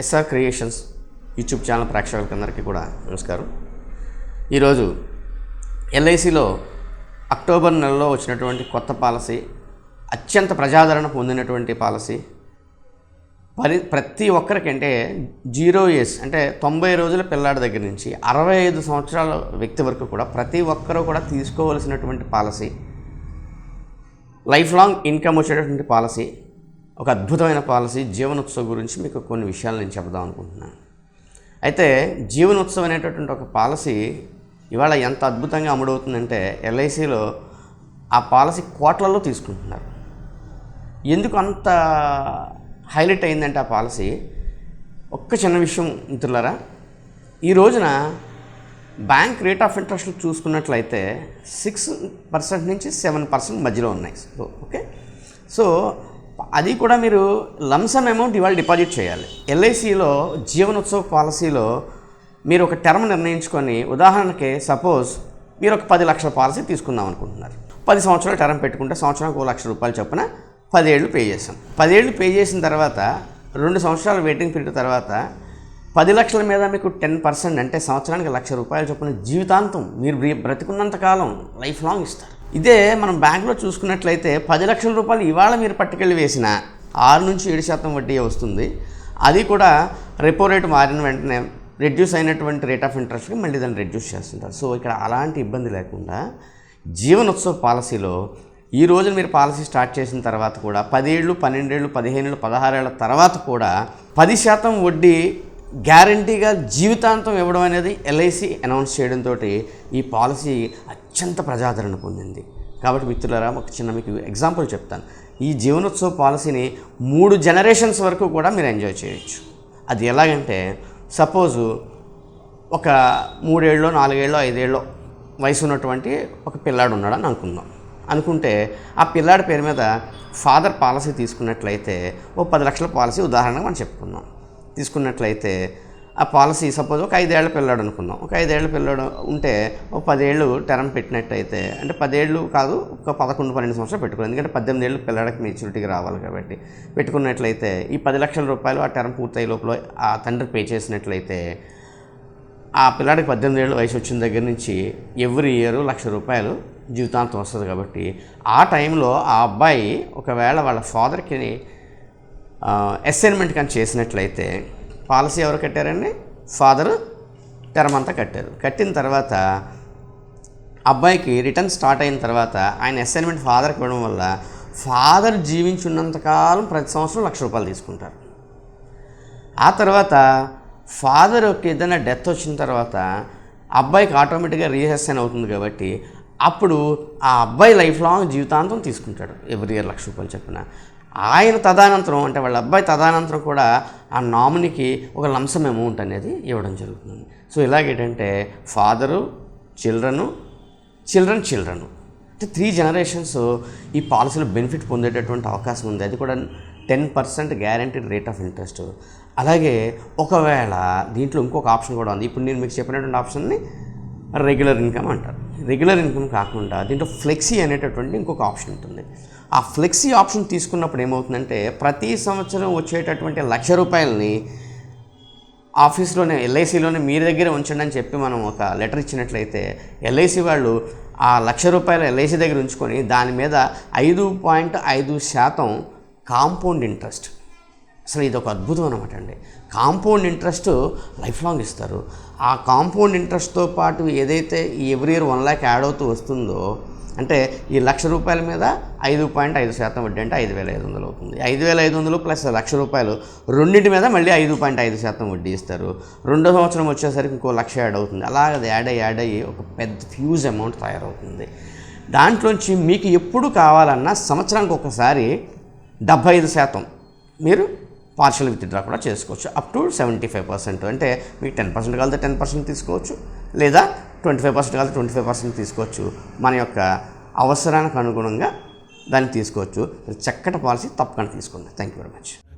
SR creations YouTube channel ప్రేక్షకులందరికీ కూడా నమస్కారం. ఈరోజు ఎల్ఐసిలో అక్టోబర్ నెలలో వచ్చినటువంటి కొత్త పాలసీ అత్యంత ప్రజాదరణ పొందినటువంటి పాలసీ పరి ప్రతి ఒక్కరికంటే జీరో ఇయర్స్ అంటే తొంభై రోజుల పిల్లాడి దగ్గర నుంచి అరవై ఐదు సంవత్సరాల వ్యక్తి వరకు కూడా ప్రతి ఒక్కరూ కూడా తీసుకోవలసినటువంటి పాలసీ లైఫ్ లాంగ్ ఇన్కమ్ వచ్చేటటువంటి పాలసీ ఒక అద్భుతమైన పాలసీ జీవనోత్సవ్ గురించి మీకు కొన్ని విషయాలు నేను చెప్దాం అనుకుంటున్నాను. అయితే జీవనోత్సవ్ అనేటటువంటి ఒక పాలసీ ఇవాళ ఎంత అద్భుతంగా అమ్ముడవుతుందంటే ఎల్ఐసిలో ఆ పాలసీ కోట్లలో తీసుకుంటున్నారు. ఎందుకు అంత హైలైట్ అయిందంటే ఆ పాలసీ? ఒక్క చిన్న విషయం మిత్రులారా ఈ రోజున బ్యాంక్ రేట్ ఆఫ్ ఇంట్రెస్ట్ చూసుకున్నట్లయితే సిక్స్ పర్సెంట్ నుంచి సెవెన్ పర్సెంట్ మధ్యలో ఉన్నాయి. So okay? సో అది కూడా మీరు లంసమ్ అమౌంట్ ఇవాళ డిపాజిట్ చేయాలి. ఎల్ఐసిలో జీవనోత్సవ పాలసీలో మీరు ఒక టర్మ్ నిర్ణయించుకొని ఉదాహరణకి సపోజ్ మీరు ఒక పది లక్షల పాలసీ తీసుకుందాం అనుకుంటున్నారు. పది సంవత్సరాలు టర్మ్ పెట్టుకుంటే సంవత్సరానికి ఒక లక్ష రూపాయలు చొప్పున పదేళ్ళు పే చేసాం పదేళ్ళు పే చేసిన తర్వాత రెండు సంవత్సరాలు వెయిటింగ్ పీరియడ్ తర్వాత పది లక్షల మీద మీకు టెన్ పర్సెంట్ అంటే సంవత్సరానికి లక్ష రూపాయలు చొప్పున జీవితాంతం మీరు బ్రతికున్నంతకాలం బ్రతికున్నంత కాలం లైఫ్ లాంగ్ ఇస్తారు. ఇదే మనం బ్యాంకులో చూసుకున్నట్లయితే పది లక్షల రూపాయలు ఇవాళ మీరు పట్టుకెళ్ళి వేసిన ఆరు నుంచి ఏడు శాతం వడ్డీ వస్తుంది. అది కూడా రెపో రేటు మారిన వెంటనే రెడ్యూస్ అయినటువంటి రేట్ ఆఫ్ ఇంట్రెస్ట్కి మళ్ళీ దాన్ని రెడ్యూస్ చేస్తుంటారు. సో ఇక్కడ అలాంటి ఇబ్బంది లేకుండా జీవనోత్సవ పాలసీలో ఈ రోజు మీరు పాలసీ స్టార్ట్ చేసిన తర్వాత కూడా పదేళ్ళు పన్నెండేళ్ళు పదిహేనేళ్ళు పదహారేళ్ళ తర్వాత కూడా పది శాతం వడ్డీ గ్యారంటీగా జీవితాంతం ఇవ్వడం అనేది ఎల్ఐసి అనౌన్స్ చేయడంతో ఈ పాలసీ అత్యంత ప్రజాదరణ పొందింది. కాబట్టి మిత్రులారా ఒక చిన్న మీకు ఎగ్జాంపుల్ చెప్తాను. ఈ జీవనోత్సవ పాలసీని మూడు జనరేషన్స్ వరకు కూడా మీరు ఎంజాయ్ చేయొచ్చు. అది ఎలాగంటే సపోజు ఒక మూడేళ్ళు నాలుగేళ్ళు ఐదేళ్ళు వయసు ఉన్నటువంటి ఒక పిల్లాడు ఉన్నాడని అనుకుందాం. అనుకుంటే ఆ పిల్లాడి పేరు మీద ఫాదర్ పాలసీ తీసుకున్నట్లయితే ఓ పది లక్షల పాలసీ ఉదాహరణగా మనం చెప్పుకుందాం. తీసుకున్నట్లయితే ఆ పాలసీ సపోజ్ ఒక ఐదేళ్ళ పిల్లాడు అనుకుందాం. ఒక ఐదేళ్ళ పిల్లాడు ఉంటే ఒక పదేళ్ళు టర్మ్ పెట్టినట్టయితే అంటే పదేళ్ళు కాదు ఒక పదకొండు పన్నెండు సంవత్సరాలు పెట్టుకోవాలి. ఎందుకంటే పద్దెనిమిది ఏళ్ళు పిల్లాడికి మెచ్యూరిటీకి రావాలి కాబట్టి. పెట్టుకున్నట్లయితే ఈ పది లక్షల రూపాయలు ఆ టర్మ్ పూర్తయ్యే లోపల ఆ తండ్రి పే చేసినట్లయితే ఆ పిల్లాడికి పద్దెనిమిది ఏళ్ళు వయసు వచ్చిన దగ్గర నుంచి ఎవ్రీ ఇయర్ లక్ష రూపాయలు జీవితాంతం వస్తుంది కాబట్టి ఆ టైంలో ఆ అబ్బాయి ఒకవేళ వాళ్ళ ఫాదర్కి అసైన్మెంట్ కానీ చేసినట్లయితే పాలసీ ఎవరు కట్టారండి? ఫాదర్ టర్మ్ అంతా కట్టారు. కట్టిన తర్వాత అబ్బాయికి రిటర్న్ స్టార్ట్ అయిన తర్వాత ఆయన అసైన్మెంట్ ఫాదర్కి ఇవ్వడం వల్ల ఫాదర్ జీవించున్నంతకాలం ప్రతి సంవత్సరం లక్ష రూపాయలు తీసుకుంటారు. ఆ తర్వాత ఫాదర్ ఒక ఏదైనా డెత్ వచ్చిన తర్వాత అబ్బాయికి ఆటోమేటిక్గా రీహెసన్ అవుతుంది కాబట్టి అప్పుడు ఆ అబ్బాయి లైఫ్ లాంగ్ జీవితాంతం తీసుకుంటాడు. ఎవరి ఇయర్ లక్ష రూపాయలు చెప్పిన. ఆయన తదానంతరం అంటే వాళ్ళ అబ్బాయి తదానంతరం కూడా ఆ నామినీకి ఒక లంసం అమౌంట్ అనేది ఇవ్వడం జరుగుతుంది. సో ఇలాగేంటంటే ఫాదరు చిల్డ్రను చిల్డ్రన్ చిల్డ్రన్. అంటే త్రీ జనరేషన్స్ ఈ పాలసీలో బెనిఫిట్ పొందేటటువంటి అవకాశం ఉంది. అది కూడా ten percent guaranteed rate of interest. అలాగే ఒకవేళ దీంట్లో ఇంకొక ఆప్షన్ కూడా ఉంది. ఇప్పుడు నేను మీకు చెప్పినటువంటి ఆప్షన్ని రెగ్యులర్ ఇన్కమ్ అంటారు. రెగ్యులర్ ఇన్కమ్ కాకుండా దీంట్లో ఫ్లెక్సీ అనేటటువంటి ఇంకొక ఆప్షన్ ఉంటుంది. ఆ ఫ్లెక్సీ ఆప్షన్ తీసుకున్నప్పుడు ఏమవుతుందంటే ప్రతి సంవత్సరం వచ్చేటటువంటి లక్ష రూపాయలని ఆఫీస్లోనే ఎల్ఐసిలోనే మీ దగ్గర ఉంచండి అని చెప్పి మనం ఒక లెటర్ ఇచ్చినట్లయితే ఎల్ఐసి వాళ్ళు ఆ లక్ష రూపాయలు ఎల్ఐసి దగ్గర ఉంచుకొని దాని మీద ఐదు పాయింట్ ఐదు శాతం కాంపౌండ్ ఇంట్రెస్ట్. అసలు ఇది ఒక అద్భుతం అనమాట అండి. కాంపౌండ్ ఇంట్రెస్ట్ లైఫ్ లాంగ్ ఇస్తారు. ఆ కాంపౌండ్ ఇంట్రెస్ట్తో పాటు ఏదైతే every year one lakh add అవుతూ వస్తుందో అంటే ఈ లక్ష రూపాయల మీద ఐదు పాయింట్ ఐదు శాతం వడ్డీ అంటే ఐదు వేల ఐదు వందలు అవుతుంది. ఐదు వేల ఐదు వందలు ప్లస్ లక్ష రూపాయలు రెండింటి మీద మళ్ళీ ఐదు పాయింట్ ఐదు శాతం వడ్డీ ఇస్తారు. రెండో సంవత్సరం వచ్చేసరికి ఇంకో లక్ష యాడ్ అవుతుంది. అలాగ అది యాడ్ అయ్యి యాడ్ అయ్యి ఒక పెద్ద ఫ్యూజ్ అమౌంట్ తయారవుతుంది. దాంట్లోంచి మీకు ఎప్పుడు కావాలన్నా సంవత్సరానికి ఒకసారి డెబ్భై ఐదు శాతం మీరు పార్షల్ విత్డ్రా కూడా చేసుకోవచ్చు. Up to seventy five percent అంటే మీకు టెన్ పర్సెంట్ కలితే టెన్ పర్సెంట్ తీసుకోవచ్చు. లేదా ట్వంటీ ఫైవ్ పర్సెంట్ కలితే ట్వంటీ ఫైవ్ పర్సెంట్ తీసుకోవచ్చు. మన యొక్క అవసరానికి అనుగుణంగా దాన్ని తీసుకోవచ్చు. చక్కటి పాలసీ తప్పకుండా తీసుకోండి. Thank you very much